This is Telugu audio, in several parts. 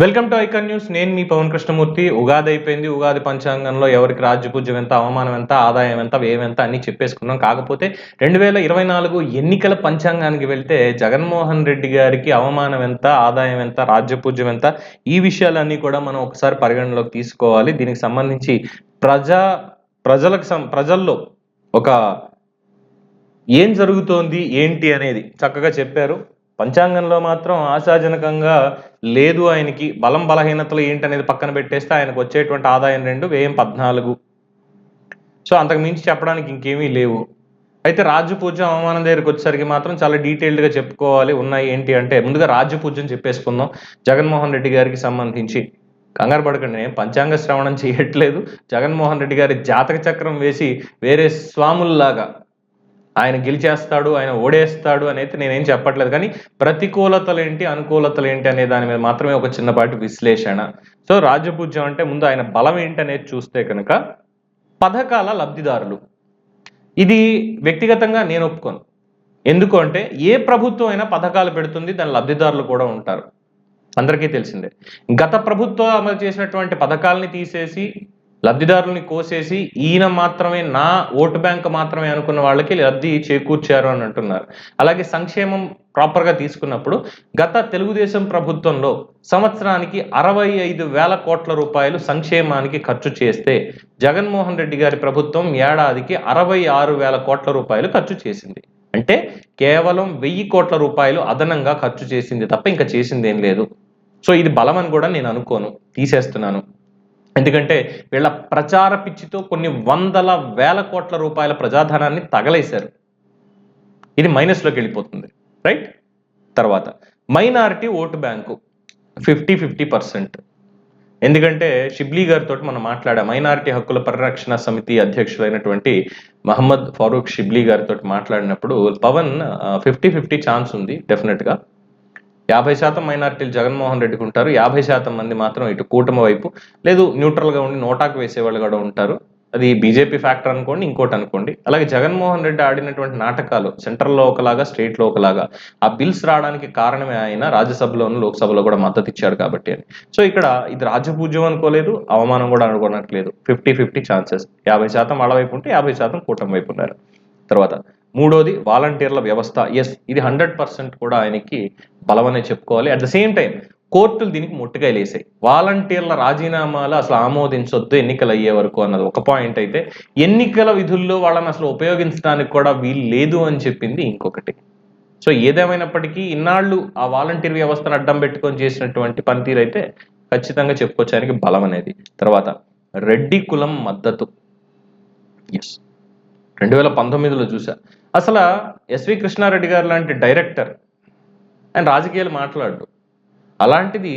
Welcome to icon news. నేను మీ పవన్ కృష్ణమూర్తి. ఉగాది అయిపోయింది. ఉగాది పంచాంగంలో ఎవరికి రాజ్యపూజ్యం ఎంత అవమానం ఎంత ఆదాయం ఎంత ఏమెంత అని అన్ని చెప్పేసుకున్నాం. కాకపోతే రెండు వేల ఇరవై నాలుగు ఎన్నికల పంచాంగానికి వెళ్తే జగన్మోహన్ రెడ్డి గారికి అవమానం ఎంత ఆదాయం ఎంత రాజ్యపూజ్యం ఎంత ఈ విషయాలన్నీ కూడా మనం ఒకసారి పరిగణలోకి తీసుకోవాలి. దీనికి సంబంధించి ప్రజా ప్రజలకు సం- ప్రజల్లో ఒక ఏం జరుగుతోంది ఏంటి అనేది చక్కగా చెప్పారు. పంచాంగంలో మాత్రం ఆశాజనకంగా లేదు ఆయనకి బలం బలహీనతలు ఏంటి అనేది పక్కన పెట్టేస్తే ఆయనకు వచ్చేటువంటి ఆదాయం రెండు వ్యయం పద్నాలుగు. సో అంతకు మించి చెప్పడానికి ఇంకేమీ లేవు. అయితే రాజ్యపూజ్యం అవమానం దగ్గరికి వచ్చేసరికి మాత్రం చాలా డీటెయిల్డ్గా చెప్పుకోవాలి ఉన్నాయి ఏంటి అంటే ముందుగా రాజ్యపూజ్యం చెప్పేసుకుందాం. జగన్మోహన్ రెడ్డి గారికి సంబంధించి. కంగారు పడకండి నేను పంచాంగ శ్రవణం చేయట్లేదు. జగన్మోహన్ రెడ్డి గారి జాతక చక్రం వేసి వేరే స్వాముల్లాగా ఆయన గెలిచేస్తాడు ఆయన ఓడేస్తాడు అనేది నేనేం చెప్పట్లేదు. కానీ ప్రతికూలతలు ఏంటి అనుకూలతలు ఏంటి అనే దాని మీద మాత్రమే ఒక చిన్నపాటి విశ్లేషణ. సో రాజపూజ్యం అంటే ముందు ఆయన బలం ఏంటి అనేది చూస్తే కనుక పథకాల లబ్ధిదారులు. ఇది వ్యక్తిగతంగా నేను ఒప్పుకోను. ఎందుకు అంటే ఏ ప్రభుత్వం అయినా పథకాలు పెడుతుంది దాని లబ్ధిదారులు కూడా ఉంటారు. అందరికీ తెలిసిందే. గత ప్రభుత్వం అమలు చేసినటువంటి పథకాలని తీసేసి లబ్ధిదారుల్ని కోసేసి ఈయన మాత్రమే నా ఓటు బ్యాంక్ మాత్రమే అనుకున్న వాళ్ళకి లబ్ధి చేకూర్చారు అని అంటున్నారు. అలాగే సంక్షేమం ప్రాపర్గా తీసుకున్నప్పుడు గత తెలుగుదేశం ప్రభుత్వంలో సంవత్సరానికి అరవై ఐదు వేల కోట్ల రూపాయలు సంక్షేమానికి ఖర్చు చేస్తే జగన్మోహన్ రెడ్డి గారి ప్రభుత్వం ఏడాదికి అరవై ఆరు వేల కోట్ల రూపాయలు ఖర్చు చేసింది. అంటే కేవలం వెయ్యి కోట్ల రూపాయలు అదనంగా ఖర్చు చేసింది తప్ప ఇంకా చేసింది ఏం లేదు. సో ఇది బలం అని కూడా నేను అనుకోను. తీసేస్తున్నాను. ఎందుకంటే వీళ్ళ ప్రచార పిచ్చితో కొన్ని వందల వేల కోట్ల రూపాయల ప్రజాధనాన్ని తగలేశారు. ఇది మైనస్లోకి వెళ్ళిపోతుంది రైట్ తర్వాత minority vote bank fifty fifty percent ఎందుకంటే షిబ్లీ గారితో మనం మాట్లాడా మైనారిటీ హక్కుల పరిరక్షణ సమితి అధ్యక్షులైనటువంటి మహమ్మద్ ఫారూక్ షిబ్లీ గారితో మాట్లాడినప్పుడు పవన్ ఫిఫ్టీ ఫిఫ్టీ ఛాన్స్ ఉంది డెఫినెట్గా యాభై శాతం మైనార్టీలు జగన్మోహన్ రెడ్డికి ఉంటారు. యాభై శాతం మంది మాత్రం ఇటు కూటమి వైపు. లేదు న్యూట్రల్గా ఉండి నోటాకు వేసేవాళ్ళు కూడా ఉంటారు. అది బీజేపీ ఫ్యాక్టర్ అనుకోండి ఇంకోటి అనుకోండి. అలాగే జగన్మోహన్ రెడ్డి ఆడినటువంటి నాటకాలు సెంట్రల్లో ఒకలాగా స్టేట్లో ఒకలాగా ఆ బిల్స్ రావడానికి కారణమే ఆయన రాజ్యసభలోను లోక్సభలో కూడా మద్దతు ఇచ్చాడు కాబట్టి అని. సో ఇక్కడ ఇది రాజపూజ్యం అనుకోలేదు అవమానం కూడా అనుకోనట్లేదు. Fifty fifty chances. యాభై శాతం వాళ్ళ వైపు ఉంటే యాభై శాతం కూటమి వైపు ఉన్నారు. తర్వాత మూడోది వాలంటీర్ల వ్యవస్థ. ఎస్ ఇది హండ్రెడ్ పర్సెంట్ కూడా ఆయనకి బలమనే చెప్పుకోవాలి. అట్ ద సేమ్ టైం కోర్టులు దీనికి ముట్టుకాయలు వేసాయి వాలంటీర్ల రాజీనామాలు అసలు ఆమోదించొద్దు ఎన్నికలు అయ్యే వరకు అన్నది ఒక పాయింట్ అయితే. ఎన్నికల విధుల్లో వాళ్ళని అసలు ఉపయోగించడానికి కూడా వీలు లేదు అని చెప్పింది ఇంకొకటి. సో ఏదేమైనప్పటికీ ఇన్నాళ్ళు ఆ వాలంటీర్ వ్యవస్థను అడ్డం పెట్టుకొని చేసినటువంటి పనితీరు అయితే ఖచ్చితంగా చెప్పుకోవడానికి బలం అనేది. తర్వాత రెడ్డి కులం మద్దతు. ఎస్ రెండు వేల పంతొమ్మిదిలో చూసా. అసలు ఎస్వి కృష్ణారెడ్డి గారు లాంటి డైరెక్టర్ ఆయన రాజకీయాలు మాట్లాడు. అలాంటిది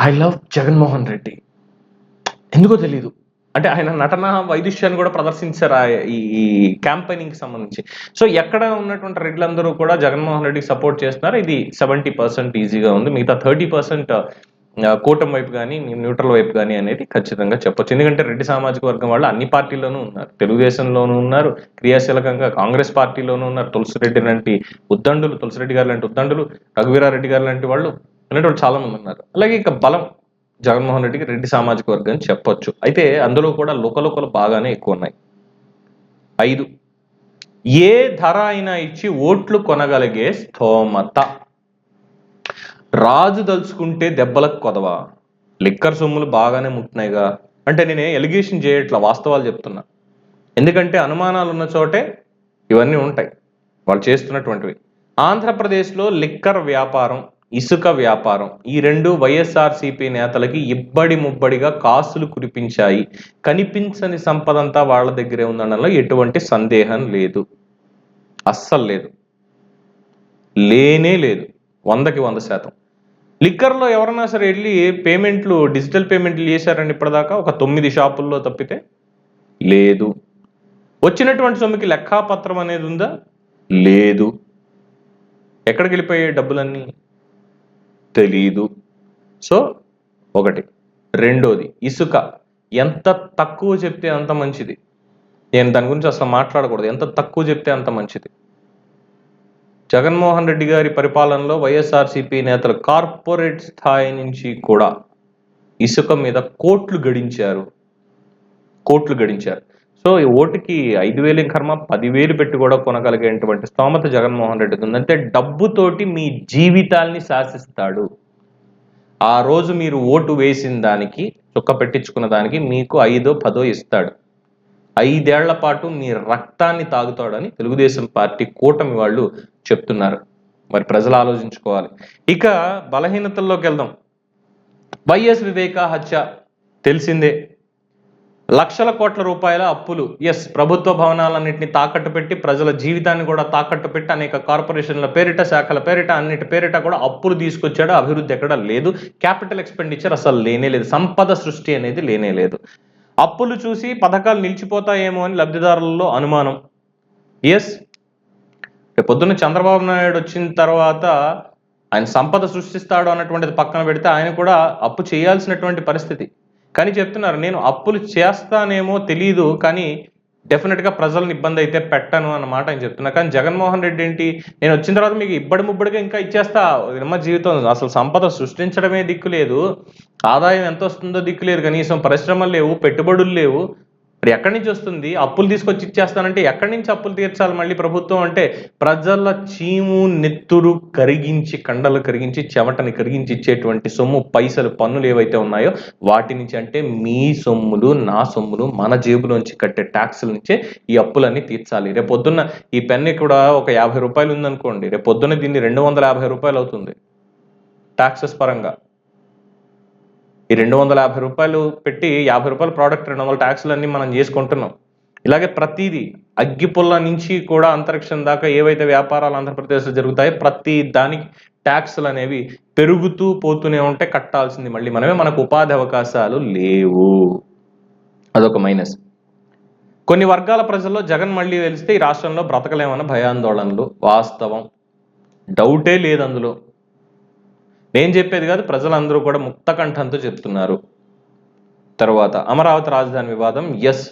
ఐ లవ్ జగన్మోహన్ రెడ్డి. ఎందుకో తెలీదు. అంటే ఆయన నటన వైదుష్యాన్ని కూడా ప్రదర్శించారు ఆ ఈ ఈ క్యాంపెయినింగ్ సంబంధించి. సో ఎక్కడ ఉన్నటువంటి రెడ్లందరూ కూడా జగన్మోహన్ రెడ్డికి సపోర్ట్ చేస్తున్నారు. ఇది సెవెంటీ పర్సెంట్ ఈజీగా ఉంది. మిగతా థర్టీ పర్సెంట్ కూటమి వైపు కానీ న్యూట్రల్ వైపు కానీ అనేది ఖచ్చితంగా చెప్పొచ్చు. ఎందుకంటే రెడ్డి సామాజిక వర్గం వాళ్ళు అన్ని పార్టీల్లోనూ ఉన్నారు. తెలుగుదేశంలోనూ ఉన్నారు. క్రియాశీలకంగా కాంగ్రెస్ పార్టీలోనూ ఉన్నారు. తులసిరెడ్డి లాంటి ఉద్దండులు తులసిరెడ్డి గారు లాంటి ఉద్దండులు రఘువీరారెడ్డి గారు లాంటి వాళ్ళు అనేటువంటి చాలా మంది ఉన్నారు. అలాగే ఇక బలం జగన్మోహన్ రెడ్డికి రెడ్డి సామాజిక వర్గం అని చెప్పొచ్చు. అయితే అందులో కూడా లోకలోకలు బాగానే ఎక్కువ ఉన్నాయి. ఐదు. ఏ ధర అయినా ఇచ్చి ఓట్లు కొనగలిగే స్థోమత రాజు దలుచుకుంటే దెబ్బలకు కొదవా? లిక్కర్ సొమ్ములు బాగానే ముట్టినాయిగా. అంటే నేను ఎలిగేషన్ చేయట్లా వాస్తవాలు చెప్తున్నా. ఎందుకంటే అనుమానాలు ఉన్న చోటే ఇవన్నీ ఉంటాయి. వాళ్ళు చేస్తున్నటువంటివి. ఆంధ్రప్రదేశ్లో లిక్కర్ వ్యాపారం ఇసుక వ్యాపారం ఈ రెండు వైఎస్ఆర్సీపీ నేతలకి ఇబ్బడి ముబ్బడిగా కాసులు కురిపించాయి. కనిపించని సంపదంతా వాళ్ళ దగ్గరే ఉందనలో ఎటువంటి సందేహం లేదు. అస్సలు లేదు. లేనే లేదు. వందకి వంద శాతం. లిక్కర్లో ఎవరన్నా సరే వెళ్ళి పేమెంట్లు డిజిటల్ పేమెంట్లు చేశారండి ఇప్పటిదాకా ఒక తొమ్మిది షాపుల్లో తప్పితే? లేదు. వచ్చినటువంటి సొమ్ముకి లెక్కాపత్రం అనేది ఉందా? లేదు. ఎక్కడికి వెళ్ళిపోయాయి డబ్బులన్నీ? తెలీదు. సో? ఒకటి. రెండోది ఇసుక. ఎంత తక్కువ చెప్తే అంత మంచిది. నేను దాని గురించి అసలు మాట్లాడకూడదు. ఎంత తక్కువ చెప్తే అంత మంచిది. జగన్మోహన్ రెడ్డి గారి పరిపాలనలో వైఎస్ఆర్సీపీ నేతలు కార్పొరేట్ స్థాయి నుంచి కూడా ఇసుక మీద కోట్లు గడించారు. కోట్లు గడించారు. సో ఈ ఓటుకి ఐదు వేలు కర్మ? పదివేలు పెట్టి కూడా కొనగలిగేటువంటి స్తోమత జగన్మోహన్ రెడ్డికి ఉందంటే డబ్బుతోటి మీ జీవితాల్ని శాసిస్తాడు. ఆ రోజు మీరు ఓటు వేసిన దానికి చుక్క పెట్టించుకున్న దానికి మీకు ఐదో పదో ఇస్తాడు. ఐదేళ్ళ పాటు మీ రక్తాన్ని తాగుతాడని తెలుగుదేశం పార్టీ కూటమి వాళ్ళు చెప్తున్నారు. మరి ప్రజలు ఆలోచించుకోవాలి. ఇక బలహీనతల్లోకి వెళ్దాం. వైఎస్ వివేక హత్య తెలిసిందే. లక్షల కోట్ల రూపాయల అప్పులు. ఎస్ ప్రభుత్వ భవనాలన్నింటినీ తాకట్టు పెట్టి ప్రజల జీవితాన్ని కూడా తాకట్టు పెట్టి అనేక కార్పొరేషన్ల పేరిట శాఖల పేరిట అన్నిటి పేరిట కూడా అప్పులు తీసుకొచ్చాడు. అభివృద్ధి ఎక్కడ లేదు. క్యాపిటల్ ఎక్స్పెండిచర్ అసలు లేనే లేదు. సంపద సృష్టి అనేది లేనే లేదు. అప్పులు చూసి పథకాలు నిలిచిపోతాయేమో అని లబ్ధిదారులలో అనుమానం. ఎస్. పొద్దున్న చంద్రబాబు నాయుడు వచ్చిన తర్వాత ఆయన సంపద సృష్టిస్తాడు అన్నటువంటిది పక్కన పెడితే ఆయన కూడా అప్పు చేయాల్సినటువంటి పరిస్థితి. కానీ చెప్తున్నారు నేను అప్పులు చేస్తానేమో తెలియదు కానీ డెఫినెట్గా ప్రజలను ఇబ్బంది అయితే పెట్టను అన్నమాట ఆయన చెప్తున్నా. కానీ జగన్మోహన్ రెడ్డి ఏంటి? నేను వచ్చిన తర్వాత మీకు ఇబ్బడి ముబ్బడిగా ఇంకా ఇచ్చేస్తా. నిమ్మ జీవితం. అసలు సంపద సృష్టించడమే దిక్కు లేదు. ఆదాయం ఎంత వస్తుందో దిక్కు లేదు. కనీసం పరిశ్రమలు లేవు పెట్టుబడులు లేవు. మరి ఎక్కడి నుంచి వస్తుంది? అప్పులు తీసుకొచ్చి ఇచ్చేస్తానంటే ఎక్కడి నుంచి అప్పులు తీర్చాలి మళ్ళీ ప్రభుత్వం? అంటే ప్రజల చీము నెత్తురు కరిగించి కండలు కరిగించి చెమటని కరిగించి ఇచ్చేటువంటి సొమ్ము పైసలు పన్నులు ఏవైతే ఉన్నాయో వాటి నుంచి అంటే మీ సొమ్ములు నా సొమ్ములు మన జేబులోంచి కట్టే ట్యాక్సుల నుంచే ఈ అప్పులన్నీ తీర్చాలి. రేపు పొద్దున్న ఈ పెన్ను కూడా ఒక యాభై రూపాయలు ఉందనుకోండి రేపు పొద్దున్న దీన్ని రెండు వందల యాభై రూపాయలు అవుతుంది. ట్యాక్సెస్ పరంగా. ఈ రెండు వందల యాభై రూపాయలు పెట్టి యాభై రూపాయల ప్రోడక్ట్ రెండు వందల ట్యాక్స్లన్నీ మనం చేసుకుంటున్నాం. ఇలాగే ప్రతిదీ అగ్గిపుల్ల నుంచి కూడా అంతరిక్షం దాకా ఏవైతే వ్యాపారాలు ఆంధ్రప్రదేశ్లో జరుగుతాయో ప్రతి దానికి ట్యాక్స్లు అనేవి పెరుగుతూ పోతూనే ఉంటే కట్టాల్సింది. మళ్ళీ మనమే మనకు ఉపాధి అవకాశాలు లేవు. అదొక మైనస్. కొన్ని వర్గాల ప్రజల్లో జగన్ మళ్ళీ వెలిస్తే ఈ రాష్ట్రంలో బ్రతకలేమన్న భయాందోళనలు వాస్తవం. డౌటే లేదు అందులో. నేను చెప్పేది కాదు ప్రజలందరూ కూడా ముక్త కంఠంతో చెప్తున్నారు. తర్వాత అమరావతి రాజధాని వివాదం ఎస్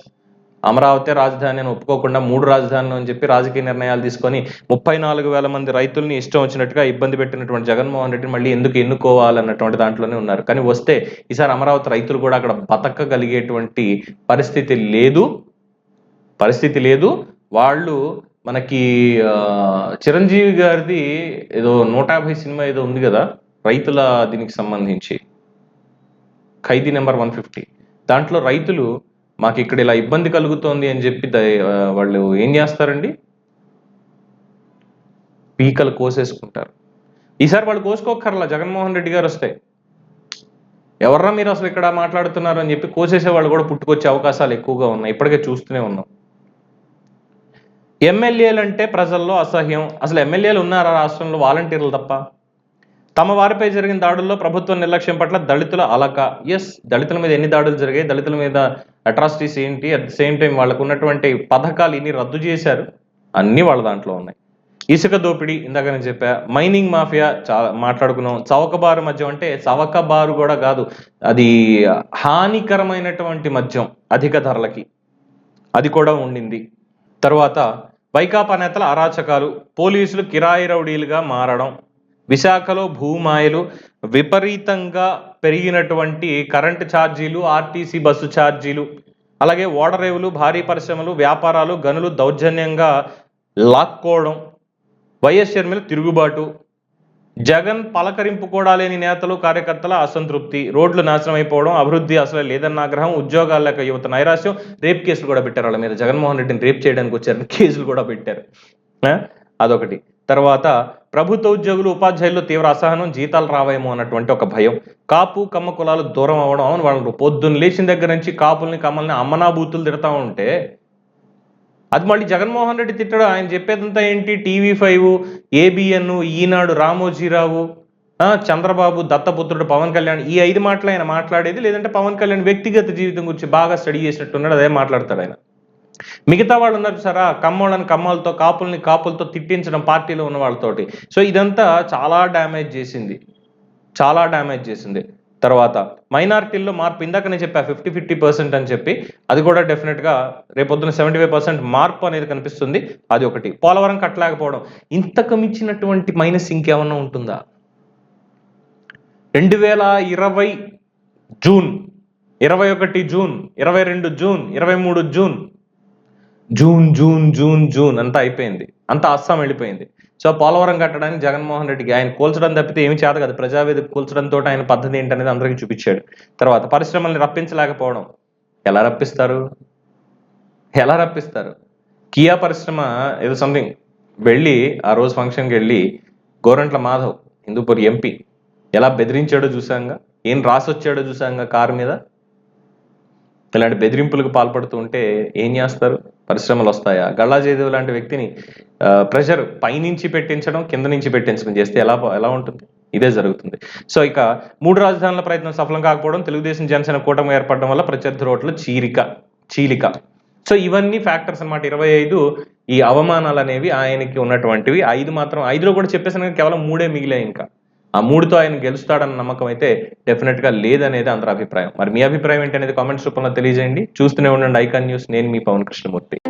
అమరావతి రాజధాని అని ఒప్పుకోకుండా మూడు రాజధానులు అని చెప్పి రాజకీయ నిర్ణయాలు తీసుకొని ముప్పై నాలుగు వేల మంది రైతుల్ని ఇష్టం వచ్చినట్టుగా ఇబ్బంది పెట్టినటువంటి జగన్మోహన్ రెడ్డిని మళ్ళీ ఎందుకు ఎన్నుకోవాలన్నటువంటి దాంట్లోనే ఉన్నారు. కానీ వస్తే ఈసారి అమరావతి రైతులు కూడా అక్కడ బతకగలిగేటువంటి పరిస్థితి లేదు. పరిస్థితి లేదు. వాళ్ళు మనకి చిరంజీవి గారిది ఏదో నూట యాభై సినిమా ఏదో ఉంది కదా రైతుల దీనికి సంబంధించి ఖైదీ నెంబర్ వన్ ఫిఫ్టీ. దాంట్లో రైతులు మాకు ఇక్కడ ఇలా ఇబ్బంది కలుగుతోంది అని చెప్పి వాళ్ళు ఏం చేస్తారండి? పీకలు కోసేసుకుంటారు. ఈసారి వాళ్ళు కోసుకోకర్లా జగన్మోహన్ రెడ్డి గారు వస్తే. ఎవర్రా మీరు అసలు ఇక్కడ మాట్లాడుతున్నారు అని చెప్పి కోసేసే వాళ్ళు కూడా పుట్టుకొచ్చే అవకాశాలు ఎక్కువగా ఉన్నాయి. ఇప్పటికే చూస్తూనే ఉన్నాం. ఎమ్మెల్యేలు అంటే ప్రజల్లో అసహ్యం. అసలు ఎమ్మెల్యేలు ఉన్నారా రాష్ట్రంలో? వాలంటీర్లు తప్ప. తమ వారిపై జరిగిన దాడుల్లో ప్రభుత్వ నిర్లక్ష్యం పట్ల దళితుల అలక. ఎస్ దళితుల మీద ఎన్ని దాడులు జరిగాయి దళితుల మీద అట్రాసిటీస్ ఏంటి? అట్ ద సేమ్ టైం వాళ్ళకు ఉన్నటువంటి పథకాలు ఇన్ని రద్దు చేశారు అన్ని వాళ్ళ దాంట్లో ఉన్నాయి. ఇసుక దోపిడీ ఇందాక నేను చెప్పా మైనింగ్ మాఫియా చాలా మాట్లాడుకున్నాం. చవకబారు మద్యం అంటే చవకబారు కూడా కాదు అది హానికరమైనటువంటి మద్యం అధిక ధరలకి. అది కూడా ఉండింది. తర్వాత వైకాపా నేతల అరాచకాలు పోలీసులు కిరాయి రౌడీలుగా మారడం విశాఖలో భూమాయలు విపరీతంగా పెరిగినటువంటి కరెంటు ఛార్జీలు ఆర్టీసీ బస్సు ఛార్జీలు అలాగే ఓడరేవులు భారీ పరిశ్రమలు వ్యాపారాలు గనులు దౌర్జన్యంగా లాక్కోవడం వైఎస్ షర్మిల తిరుగుబాటు జగన్ పలకరింపు కూడా లేని నేతలు కార్యకర్తల అసంతృప్తి రోడ్లు నాశనం అయిపోవడం అభివృద్ధి అసలు లేదన్న ఆగ్రహం ఉద్యోగాల లేక యువత నైరాశ్యం రేప్ కేసులు కూడా పెట్టారు వాళ్ళ మీద. జగన్మోహన్ రెడ్డిని రేప్ చేయడానికి వచ్చారని కేసులు కూడా పెట్టారు. అదొకటి. తర్వాత ప్రభుత్వ ఉద్యోగులు ఉపాధ్యాయుల్లో తీవ్ర అసహనం జీతాలు రావేమో అన్నటువంటి ఒక భయం. కాపు కమ్మ కులాలు దూరం అవ్వడం అవును వాళ్ళు. పొద్దున్న లేచిన దగ్గర నుంచి కాపుల్ని కమ్మల్ని అమ్మనాబూతులు తిడతా ఉంటే అది మళ్ళీ జగన్మోహన్ రెడ్డి తిట్టడం. ఆయన చెప్పేదంతా ఏంటి? TV five ABN Eenadu Ramojirao Chandrababu దత్తపుత్రుడు పవన్ కళ్యాణ్ ఈ ఐదు మాటలు ఆయన మాట్లాడేది. లేదంటే పవన్ కళ్యాణ్ వ్యక్తిగత జీవితం గురించి బాగా స్టడీ చేసినట్టున్నాడు అదే మాట్లాడతాడు ఆయన. మిగతా వాళ్ళు ఉన్నారు సరా కమ్మోళ్ళని కమ్మలతో కాపుల్ని కాపులతో తిట్టించడం పార్టీలో ఉన్న వాళ్ళతోటి. సో ఇదంతా చాలా డ్యామేజ్ చేసింది. చాలా డ్యామేజ్ చేసింది. తర్వాత మైనార్టీల్లో మార్పు ఇందాక నేను చెప్పా ఫిఫ్టీ ఫిఫ్టీ పర్సెంట్ అని చెప్పి. అది కూడా డెఫినెట్గా రేపొద్దున సెవెంటీ ఫైవ్ పర్సెంట్ మార్పు అనేది కనిపిస్తుంది. అది ఒకటి. పోలవరం కట్టలేకపోవడం. ఇంతకు మించినటువంటి మైనస్ ఇంకేమన్నా ఉంటుందా? రెండు వేల ఇరవై జూన్ ఇరవై ఒకటి జూన్ ఇరవై రెండు జూన్ ఇరవై మూడు June June June June June అంతా అయిపోయింది. అంతా అస్సాం వెళ్ళిపోయింది. సో పోలవరం కట్టడానికి జగన్మోహన్ రెడ్డికి ఆయన కూల్చడం తప్పితే ఏమి చేత కదా. ప్రజావేదిక కూల్చడంతో ఆయన పద్ధతి ఏంటనేది అందరికీ చూపించాడు. తర్వాత పరిశ్రమల్ని రప్పించలేకపోవడం. ఎలా రప్పిస్తారు? ఎలా రప్పిస్తారు? కియా పరిశ్రమ ఏదో సంథింగ్ వెళ్ళి ఆ రోజు ఫంక్షన్కి వెళ్ళి గోరంట్ల మాధవ్ హిందూపూర్ ఎంపీ ఎలా బెదిరించాడో చూసాంగా? ఏం రాసొచ్చాడో చూసాంగా కారు మీద? ఇలాంటి బెదిరింపులకు పాల్పడుతూ ఉంటే ఏం చేస్తారు? పరిశ్రమలు వస్తాయా గల్లా జయదేవ్ లాంటి వ్యక్తిని ప్రెషర్ పైనుంచి పెట్టించడం కింద నుంచి పెట్టించడం చేస్తే ఎలా ఎలా ఉంటుంది? ఇదే జరుగుతుంది. సో ఇక మూడు రాజధానుల ప్రయత్నం సఫలం కాకపోవడం తెలుగుదేశం జనసేన కూటమి ఏర్పడడం వల్ల ప్రత్యర్థి రోడ్ల చీరిక చీలిక. సో ఇవన్నీ ఫ్యాక్టర్స్ అన్నమాట. ఇరవై ఐదు ఈ అవమానాలు అనేవి ఆయనకి ఉన్నటువంటివి. ఐదు మాత్రం ఐదులో కూడా చెప్పేసిన కేవలం మూడే మిగిలాయి ఇంకా. ఆ మూడుతో ఆయన గెలుస్తాడన్న నమ్మకం అయితే డెఫినెట్గా లేదనేది అందరి అభిప్రాయం. మరి మీ అభిప్రాయం ఏంటనేది కామెంట్స్ రూపంలో తెలియజేయండి. చూస్తూనే ఉండండి ఐకాన్ న్యూస్. నేను మీ పవన్ కృష్ణమూర్తి.